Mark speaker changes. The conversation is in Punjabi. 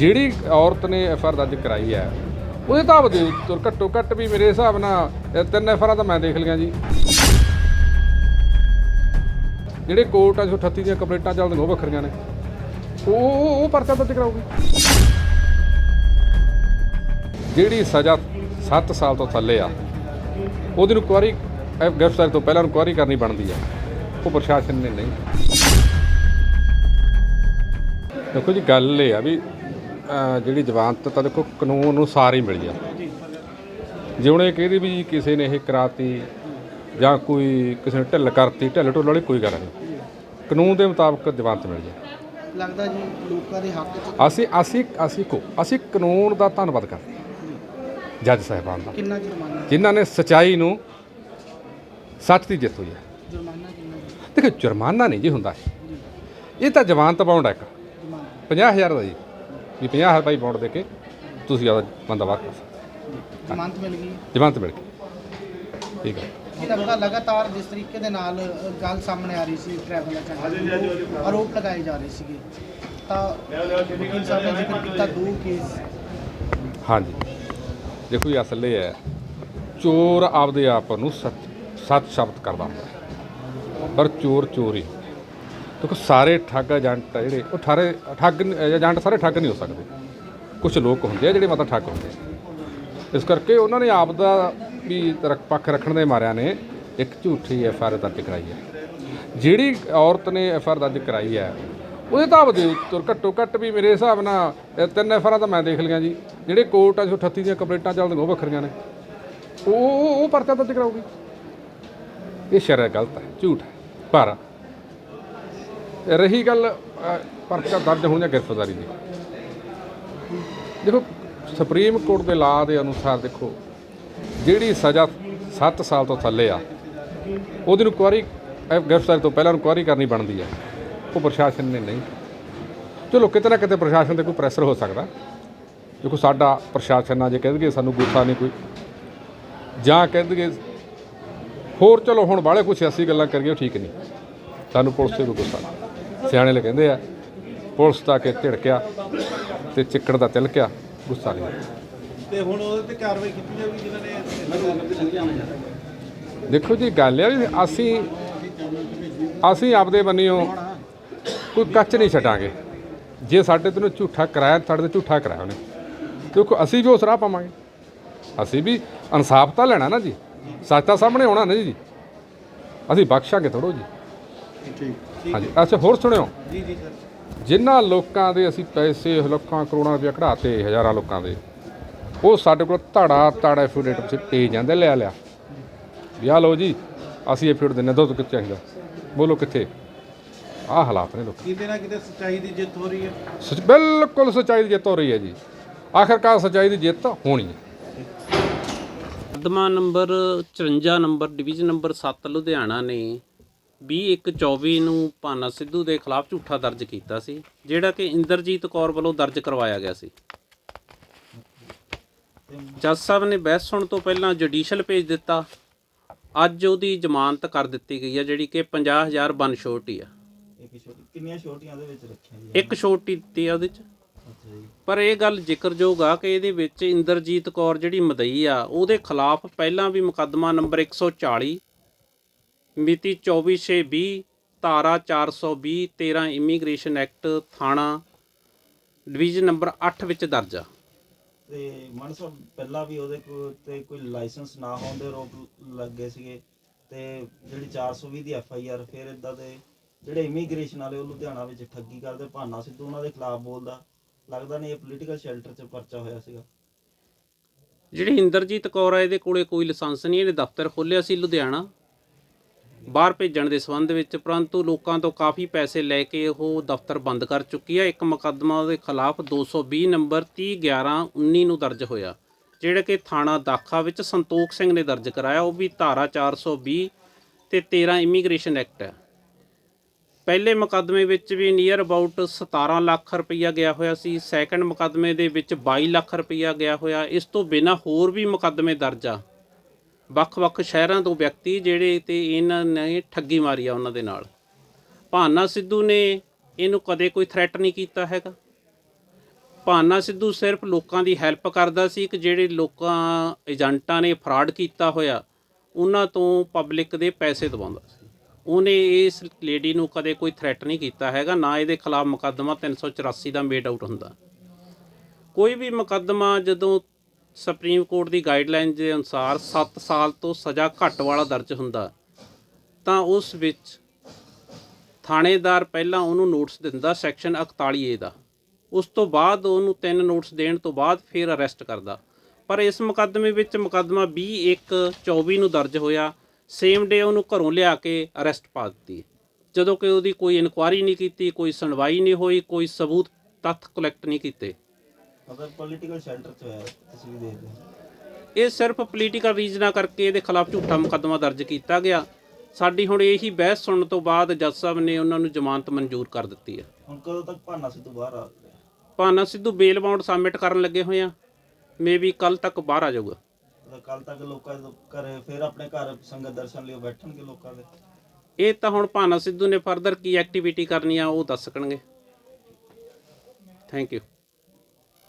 Speaker 1: ਜਿਹੜੀ ਔਰਤ ਨੇ ਐਫ ਆਰ ਦਰਜ ਕਰਾਈ ਹੈ, ਉਹਦੇ ਹਿਸਾਬ ਦੇ ਉੱਤਰ ਘੱਟੋ ਘੱਟ ਵੀ ਮੇਰੇ ਹਿਸਾਬ ਨਾਲ, ਇਹ ਤਿੰਨ ਐਫ ਆਰਾਂ ਤਾਂ ਮੈਂ ਦੇਖ ਲਈਆਂ ਜੀ। ਜਿਹੜੇ ਕੋਰਟ 138 ਦੀਆਂ ਕੰਪਲੇਂਟਾਂ ਚੱਲਦੀਆਂ, ਉਹ ਵੱਖਰੀਆਂ ਨੇ। ਉਹ ਉਹ ਪਰਚਾ ਦਰਜ ਕਰਾਉਗੀ ਜਿਹੜੀ ਸਜ਼ਾ 7 ਸਾਲ ਤੋਂ ਥੱਲੇ ਆ, ਉਹਦੀ ਨੂੰ ਕੁਆਰੀ ਗ੍ਰਿਫਤਾਰੀ ਤੋਂ ਪਹਿਲਾਂ ਇਨਕੁਆਰੀ ਕਰਨੀ ਬਣਦੀ ਆ। ਉਹ ਪ੍ਰਸ਼ਾਸਨ ਨੇ ਨਹੀਂ। ਦੇਖੋ ਜੀ, ਗੱਲ ਇਹ ਆ ਵੀ ਜਿਹੜੀ ਜ਼ਮਾਨਤ ਤਾਂ ਦੇਖੋ ਕਾਨੂੰਨ ਅਨੁਸਾਰ ਹੀ ਮਿਲੀ ਆ। ਜੇ ਹੁਣ ਇਹ ਕਹਿੰਦੀ ਵੀ ਕਿਸੇ ਨੇ ਇਹ ਕਰਾਤੀ ਜਾਂ ਕੋਈ ਕਿਸੇ ਨੇ ਢਿੱਲ ਕਰਤੀ ਢਿੱਲ ਢੁੱਲ ਵਾਲੀ ਕੋਈ ਗੱਲ ਨਹੀਂ। ਕਾਨੂੰਨ ਦੇ ਮੁਤਾਬਕ ਜ਼ਮਾਨਤ ਮਿਲ ਜਾ
Speaker 2: ਲੱਗਦਾ ਜੀ ਲੋਕਾਂ ਦੇ ਹੱਕ 'ਚ
Speaker 1: ਅਸੀਂ ਅਸੀਂ ਅਸੀਂ ਕੋ ਅਸੀਂ ਕਾਨੂੰਨ ਦਾ ਧੰਨਵਾਦ ਕਰਦੇ ਜੱਜ ਸਾਹਿਬਾਨ ਦਾ।
Speaker 2: ਕਿੰਨਾ ਜੁਰਮਾਨਾ?
Speaker 1: ਜਿਨ੍ਹਾਂ ਨੇ ਸਚਾਈ ਨੂੰ ਸੱਚ ਦੀ ਜਿੱਤ ਹੋਈ ਹੈ।
Speaker 2: ਜੁਰਮਾਨਾ ਕਿੰਨਾ ਜੀ?
Speaker 1: ਦੇਖੋ ਜੁਰਮਾਨਾ ਨਹੀਂ ਜੀ ਹੁੰਦਾ। ਇਹ ਤਾਂ ਜ਼ਮਾਨਤ ਬਾਉਂਡ ਹੈ ਇੱਕ।
Speaker 2: ਜੁਰਮਾਨਾ।
Speaker 1: 50000 ਦਾ ਜੀ। ਵੀ 50000 ਰੁਪਏ ਬਾਉਂਡ ਦੇ ਕੇ ਤੁਸੀਂ ਆਪਦਾ ਬੰਦਾ ਬਾਹਰ ਕਰ ਸਕਦੇ
Speaker 2: ਜ਼ਮਾਨਤ ਮਿਲ ਗਈ।
Speaker 1: ਜ਼ਮਾਨਤ ਮਿਲ ਗਈ। ਠੀਕ ਹੈ।
Speaker 2: ਇਹਦਾ ਪਤਾ ਲਗਾਤਾਰ ਜਿਸ ਤਰੀਕੇ ਦੇ ਨਾਲ ਗੱਲ ਸਾਹਮਣੇ ਆ ਰਹੀ ਸੀ ਟਰੈਵਲ ਏਜੰਟ ਆਰੋਪ ਲਗਾਏ ਜਾ ਰਹੇ ਸੀਗੇ। ਤਾਂ ਵਕੀਲ ਸਾਹਿਬ ਨੇ ਜ਼ਿਕਰ ਕੀਤਾ ਦੋ ਕੇਸ
Speaker 1: ਹਾਂਜੀ। ਦੇਖੋ ਇਹ ਅਸਲ ਇਹ ਹੈ ਚੋਰ ਆਪਦੇ ਆਪ ਨੂੰ ਸੱਚ ਸੱਚ ਸ਼ਬਦ ਕਰਦਾ ਹੁੰਦਾ ਹੈ। ਪਰ ਚੋਰ ਚੋਰ ਹੈ। ਦੇਖੋ, ਸਾਰੇ ਠੱਗ ਏਜੰਟ ਆ ਜਿਹੜੇ, ਉਹ ਠਾਰੇ ਠੱਗ ਨ- ਏਜੰਟ ਸਾਰੇ ਠੱਗ ਨਹੀਂ ਹੋ ਸਕਦੇ। ਕੁਝ ਲੋਕ ਹੁੰਦੇ ਆ ਜਿਹੜੇ ਮਤਲਬ ਠੱਗ ਹੁੰਦੇ ਆ। ਇਸ ਕਰਕੇ ਉਹਨਾਂ ਨੇ ਆਪ ਦਾ ਵੀ ਤਰਕ, ਪੱਖ ਰੱਖਣ ਦੇ ਮਾਰਿਆਂ ਨੇ ਇੱਕ ਝੂਠੀ ਐਫ ਆਰ ਦਰਜ ਕਰਾਈ ਹੈ। ਜਿਹੜੀ ਔਰਤ ਨੇ ਐਫ ਆਰ ਦਰਜ ਕਰਾਈ ਹੈ, ਉਹਦੇ ਹਿਸਾਬ ਦੇ ਉੱਤਰ ਘੱਟੋ ਘੱਟ ਵੀ ਮੇਰੇ ਹਿਸਾਬ ਨਾਲ, ਇਹ ਤਿੰਨ ਐਫ ਆਰਾਂ ਤਾਂ ਮੈਂ ਦੇਖ ਲਈਆਂ ਜੀ। ਜਿਹੜੇ ਕੋਰਟ 138 ਦੀਆਂ ਕੰਪਲੇਂਟਾਂ ਚੱਲਦੀਆਂ, ਉਹ ਵੱਖਰੀਆਂ ਨੇ। ਉਹ ਉਹ ਉਹ ਪਰਚਾ ਦਰਜ ਕਰਾਉਗੀ ਇਹ ਸ਼ਰਅ ਗਲਤ ਹੈ, ਝੂਠ ਹੈ। ਪਰ ਰਹੀ ਗੱਲ ਅ, ਪਰਚਾ ਦਰਜ ਹੋਣ ਜਾਂ ਗ੍ਰਿਫਤਾਰੀ ਦੀ। ਦੇਖੋ ਸੁਪਰੀਮ ਕੋਰਟ ਦੇ ਲਾ ਦੇ ਅਨੁਸਾਰ ਦੇਖੋ ਜਿਹੜੀ ਸਜ਼ਾ 7 ਸਾਲ ਤੋਂ ਥੱਲੇ ਆ ਉਹਦੀ ਨੂੰ ਕੁਆਰੀ ਗ੍ਰਿਫਤਾਰੀ ਤੋਂ ਪਹਿਲਾਂ ਇਨਕੁਆਇਰੀ ਕਰਨੀ ਬਣਦੀ ਹੈ ਉਹ ਪ੍ਰਸ਼ਾਸਨ ਨੇ ਨਹੀਂ। ਚਲੋ ਕਿਤੇ ਨਾ ਕਿਤੇ ਪ੍ਰਸ਼ਾਸਨ ਤੇ ਕੋਈ ਪ੍ਰੈਸ਼ਰ ਹੋ ਸਕਦਾ। ਦੇਖੋ ਸਾਡਾ ਪ੍ਰਸ਼ਾਸਨ ਆ ਜੇ ਕਹਿ ਦਈਏ ਸਾਨੂੰ ਗੁੱਸਾ ਨਹੀਂ ਕੋਈ। ਜਾਂ ਕਹਿ ਦਈਏ ਹੋਰ ਚਲੋ ਹੁਣ ਬਾਹਲੇ ਕੁਛ ਸਿਆਸੀ ਗੱਲਾਂ ਕਰੀਏ ਉਹ ਠੀਕ ਨਹੀਂ। ਸਾਨੂੰ ਪੁਲਿਸ ਤੇ ਵੀ ਗੁੱਸਾ ਨਹੀਂ। ਸਿਆਣੇ ਲੈ ਕਹਿੰਦੇ ਆ ਪੁਲਿਸ ਤਾਂ ਕਿ ਝਿੜਕਿਆ ਤੇ ਚਿੱਕੜ ਦਾ ਤਿਲਕਿਆ ਗੁੱਸਾ ਨਹੀਂ।
Speaker 3: ਤੇ ਹੁਣ ਉਹਦੇ ਤੇ ਕਾਰਵਾਈ ਕੀਤੀ ਜਾਊਗੀ ਜਿਨ੍ਹਾਂ ਨੇ
Speaker 1: ਦੇਖੋ ਜੀ ਗੱਲ ਇਹ ਆ ਵੀ ਅਸੀਂ ਅਸੀਂ ਆਪਦੇ ਬੰਨਿਓ ਕੋਈ ਕੱਚ ਨਹੀਂ ਛੱਡਾਂਗੇ ਜੇ ਸਾਡੇ ਤੋਂ ਝੂਠਾ ਕਰਾਇਆ ਸਾਡੇ ਤੇ ਝੂਠਾ ਕਰਾਇਆ ਉਹਨੇ। ਦੇਖੋ ਅਸੀਂ ਵੀ ਉਸ ਰਾਹ ਪਾਵਾਂਗੇ। ਅਸੀਂ ਵੀ ਇਨਸਾਫ ਤਾਂ ਲੈਣਾ ਨਾ ਜੀ। ਸੱਚ ਤਾਂ ਸਾਹਮਣੇ ਆਉਣਾ ਨਾ ਜੀ। ਅਸੀਂ ਬਖਸ਼ਾਂਗੇ ਥੋੜੋ ਜੀ।
Speaker 3: ਠੀਕ।
Speaker 1: ਹਾਂਜੀ। ਅੱਛਾ ਹੋਰ ਸੁਣਿਓ।
Speaker 3: ਜੀ ਜੀ ਸਰ।
Speaker 1: ਜਿਨ੍ਹਾਂ ਲੋਕਾਂ ਦੇ ਅਸੀਂ ਪੈਸੇ ਲੱਖਾਂ ਕਰੋੜਾਂ ਰੁਪਏ ਕਢਾਤੇ ਹਜ਼ਾਰਾਂ ਲੋਕਾਂ ਦੇ ਉਹ ਸਾਡੇ ਕੋਲ ਧੜਾ ਧੜਾ ਐਫੀਡੇਟ ਤੇ ਭੇਜ ਜਾਂਦੇ ਲਿਆ ਲਿਆ। ਵੀ ਲਓ ਜੀ ਅਸੀਂ ਐਫੀਡੇਟ ਦਿੰਨੇ ਦੋ ਕਿੱਥੇ ਚਾਹੀਦਾ? ਬੋਲੋ ਕਿੱਥੇ? ਆਹ ਹਾਲਾਤ ਨੇ ਲੋਕ।
Speaker 3: ਕਿਤੇ ਨਾ ਕਿਤੇ ਸੱਚਾਈ ਦੀ ਜਿੱਤ ਹੋ ਰਹੀ ਹੈ।
Speaker 1: ਸੱਚ ਬਿਲਕੁਲ ਸੱਚਾਈ ਦੀ ਜਿੱਤ ਹੋ ਰਹੀ ਹੈ ਜੀ। ਆਖਰਕਾਰ ਸੱਚਾਈ ਦੀ ਜਿੱਤ ਹੋਣੀ ਹੈ।
Speaker 4: ਮੁਕੱਦਮਾ number 54 number division number 7 Ludhiana ਨੇ 2124 ਨੂੰ ਭਾਨਾ ਸਿੱਧੂ ਦੇ ਖਿਲਾਫ ਝੂਠਾ ਦਰਜ ਕੀਤਾ ਸੀ ਜਿਹੜਾ ਕਿ ਇੰਦਰਜੀਤ ਕੌਰ ਵੱਲੋਂ ਦਰਜ ਕਰਵਾਇਆ ਗਿਆ ਸੀ। ਜੱਜ ਸਾਹਿਬ ਨੇ ਬਹਿਸ ਸੁਣਨ ਤੋਂ ਪਹਿਲਾਂ ਜੁਡੀਸ਼ੀਅਲ ਭੇਜ ਦਿੱਤਾ। ਅੱਜ ਉਹਦੀ ਜ਼ਮਾਨਤ ਕਰ ਦਿੱਤੀ ਗਈ ਹੈ ਜਿਹੜੀ ਕਿ 50000 ਬਨ ਛੋਟੀ ਆ।
Speaker 3: ਇੱਕ ਛੋਟੀ ਕਿੰਨੀਆਂ ਛੋਟੀਆਂ ਦੇ ਵਿੱਚ ਰੱਖੀਆਂ ਜੀ
Speaker 4: ਇੱਕ ਛੋਟੀ ਦਿੱਤੀ ਆ ਉਹਦੇ ਚ। ਪਰ ਇਹ ਗੱਲ ਜ਼ਿਕਰਯੋਗ ਆ ਕਿ ਇਹਦੇ ਵਿੱਚ ਇੰਦਰਜੀਤ ਕੌਰ ਜਿਹੜੀ ਮਦਈ ਆ ਉਹਦੇ ਖਿਲਾਫ ਪਹਿਲਾਂ ਵੀ ਮੁਕੱਦਮਾ ਨੰਬਰ 140 ਮਿਤੀ 24/6/20 ਧਾਰਾ 420 13 ਇਮੀਗ੍ਰੇਸ਼ਨ ਐਕਟ ਥਾਣਾ ਡਿਵੀਜ਼ਨ ਨੰਬਰ 8 ਵਿੱਚ ਦਰਜ ਆ।
Speaker 5: ਤੇ ਮਨ ਸਾਹਿਬ ਪਹਿਲਾਂ ਵੀ ਉਹਦੇ ਕੋ ਤੇ ਕੋਈ ਲਾਇਸੈਂਸ ਨਾ ਹੋਣ ਦੇ ਰੋਪ ਲੱਗੇ ਸੀਗੇ ਤੇ ਜਿਹੜੀ 420 ਦੀ ਐਫ ਆਈ ਆਰ ਫਿਰ ਇਦਾਂ ਦੇ ਜਿਹੜੇ ਇਮੀਗ੍ਰੇਸ਼ਨ ਵਾਲੇ ਉਹ ਲੁਧਿਆਣਾ ਵਿੱਚ ਠੱਗੀ ਕਰਦੇ ਭਾਨਾ ਸਿੱਧੂ ਉਹਨਾਂ ਦੇ ਖਿਲਾਫ ਬੋਲਦਾ। ਲੱਗਦਾ ਨਹੀਂ ਇਹ ਪੋਲੀਟੀਕਲ ਸ਼ੈਲਟਰ 'ਚ ਪਰਚਾ ਹੋਇਆ ਸੀਗਾ।
Speaker 4: ਜਿਹੜੀ ਇੰਦਰਜੀਤ ਕੌਰ ਆ ਇਹਦੇ ਕੋਲੇ ਕੋਈ ਲਾਇਸੈਂਸ ਨਹੀਂ ਇਹਨੇ ਦਫ਼ਤਰ ਖੋਲ੍ਹਿਆ ਸੀ ਲੁਧਿਆਣਾ। ਬਾਹਰ ਭੇਜਣ ਦੇ ਸੰਬੰਧ ਵਿੱਚ ਪਰੰਤੂ ਲੋਕਾਂ ਤੋਂ ਕਾਫੀ ਪੈਸੇ ਲੈ ਕੇ ਉਹ ਦਫ਼ਤਰ ਬੰਦ ਕਰ ਚੁੱਕੀ ਹੈ ਇੱਕ ਮੁਕੱਦਮਾ ਉਹਦੇ ਖਿਲਾਫ 220 ਨੰਬਰ 301119 ਨੂੰ ਦਰਜ ਹੋਇਆ, ਜਿਹੜਾ ਕਿ ਥਾਣਾ ਦਾਖਾ ਵਿੱਚ ਸੰਤੋਖ ਸਿੰਘ ਨੇ ਦਰਜ ਕਰਾਇਆ। ਉਹ ਵੀ ਧਾਰਾ 420 ਤੇ 13 ਇਮੀਗ੍ਰੇਸ਼ਨ ਐਕਟ ਹੈ। ਪਹਿਲੇ ਮੁਕੱਦਮੇ ਵਿੱਚ ਵੀ ਨੀਅਰ ਅਬਾਊਟ 17 ਲੱਖ ਰੁਪਈਆ ਗਿਆ ਹੋਇਆ ਸੀ। ਸੈਕੰਡ ਮੁਕੱਦਮੇ ਦੇ ਵਿੱਚ 22 ਲੱਖ ਰੁਪਈਆ ਗਿਆ ਹੋਇਆ। ਇਸ ਤੋਂ ਬਿਨਾਂ ਹੋਰ ਵੀ ਮੁਕੱਦਮੇ ਦਰਜ ਆ। ਵੱਖ-ਵੱਖ ਸ਼ਹਿਰਾਂ ਤੋਂ ਵਿਅਕਤੀ ਜਿਹੜੇ ਤੇ ਇਹਨਾਂ ਨੇ ਠੱਗੀ ਮਾਰੀ ਆ ਉਹਨਾਂ ਦੇ ਨਾਲ। ਭਾਨਾ ਸਿੱਧੂ ਨੇ ਇਹਨੂੰ ਕਦੇ ਕੋਈ ਥ੍ਰੈਟ ਨਹੀਂ ਕੀਤਾ ਹੈਗਾ। ਭਾਨਾ ਸਿੱਧੂ ਸਿਰਫ ਲੋਕਾਂ ਦੀ ਹੈਲਪ ਕਰਦਾ ਸੀ ਕਿ ਜਿਹੜੇ ਲੋਕਾਂ, ਏਜੰਟਾਂ ਨੇ ਫਰਾਡ ਕੀਤਾ ਹੋਇਆ, ਉਹਨਾਂ ਤੋਂ ਪਬਲਿਕ ਦੇ ਪੈਸੇ ਦਵਾਉਂਦਾ ਸੀ। ਉਹਨੇ ਇਸ ਲੇਡੀ ਨੂੰ ਕਦੇ ਕੋਈ ਥ੍ਰੈਟ ਨਹੀਂ ਕੀਤਾ ਹੈਗਾ, ਨਾ ਇਹਦੇ ਖਿਲਾਫ ਮੁਕੱਦਮਾ 384 ਦਾ ਮੇਡ ਆਊਟ ਹੁੰਦਾ। ਕੋਈ ਵੀ ਮੁਕੱਦਮਾ ਜਦੋਂ ਸੁਪਰੀਮ ਕੋਰਟ ਦੀ ਗਾਈਡਲਾਈਨ ਦੇ ਅਨੁਸਾਰ 7 ਸਾਲ ਤੋਂ ਸਜ਼ਾ ਘੱਟ ਵਾਲਾ ਦਰਜ ਹੁੰਦਾ। ਤਾਂ ਉਸ ਵਿੱਚ ਥਾਣੇਦਾਰ ਪਹਿਲਾਂ ਉਹਨੂੰ ਨੋਟਿਸ ਦਿੰਦਾ ਸੈਕਸ਼ਨ 41 ਏ ਦਾ। ਉਸ ਤੋਂ ਬਾਅਦ ਉਹਨੂੰ ਤਿੰਨ ਨੋਟਿਸ ਦੇਣ ਤੋਂ ਬਾਅਦ ਫਿਰ ਅਰੈਸਟ ਕਰਦਾ। ਪਰ ਇਸ ਮੁਕੱਦਮੇ ਵਿੱਚ ਮੁਕੱਦਮਾ 21/24 ਨੂੰ ਦਰਜ ਹੋਇਆ। ਸੇਮ ਡੇ ਉਹਨੂੰ ਘਰੋਂ ਲਿਆ ਕੇ ਅਰੈਸਟ ਪਾ ਦਿੱਤੀ। ਜਦੋਂ ਕਿ ਉਹਦੀ ਕੋਈ ਇਨਕੁਆਇਰੀ ਨਹੀਂ ਕੀਤੀ, ਕੋਈ ਸੁਣਵਾਈ ਨਹੀਂ ਹੋਈ, ਕੋਈ ਸਬੂਤ ਤੱਥ ਕਲੈਕਟ ਨਹੀਂ ਕੀਤੇ।
Speaker 5: ਪੋਲੀਟੀਕਲ ਚ ਤੁਸੀਂ ਵੀ
Speaker 4: ਇਹ ਸਿਰਫ ਪੋਲੀਟੀਕਲ ਰੀਜ਼ਨਾਂ ਕਰਕੇ ਇਹਦੇ ਖਿਲਾਫ ਝੂਠਾ ਮੁਕੱਦਮਾ ਦਰਜ ਕੀਤਾ ਗਿਆ। ਸਾਡੀ ਹੁਣ ਇਹੀ ਬਹਿਸ ਸੁਣਨ ਤੋਂ ਬਾਅਦ ਜੱਜ ਸਾਹਿਬ ਨੇ ਉਹਨਾਂ ਨੂੰ ਜ਼ਮਾਨਤ ਮਨਜ਼ੂਰ ਕਰ ਦਿੱਤੀ ਹੈ।
Speaker 5: ਹੁਣ ਕਦੋਂ ਤੱਕ ਭਾਨਾ ਸਿੱਧੂ ਬਾਹਰ ਆ
Speaker 4: Bhana Sidhu bail bound submit ਕਰਨ ਲੱਗੇ ਹੋਏ ਆ। ਮੇਬੀ ਕੱਲ ਤੱਕ ਬਾਹਰ ਆ ਜਾਊਗਾ।
Speaker 5: ਕੱਲ ਤੱਕ ਲੋਕਾਂ ਦੇ ਘਰੇ ਫਿਰ ਆਪਣੇ ਘਰ ਸੰਗਤ ਦਰਸ਼ਨ ਲਈ ਬੈਠਣਗੇ ਲੋਕਾਂ ਦੇ?
Speaker 4: ਇਹ ਤਾਂ ਹੁਣ ਭਾਨਾ ਸਿੱਧੂ ਨੇ ਫਰਦਰ ਕੀ ਐਕਟੀਵਿਟੀ ਕਰਨੀ ਆ ਉਹ ਦੱਸ ਸਕਣਗੇ। Thank you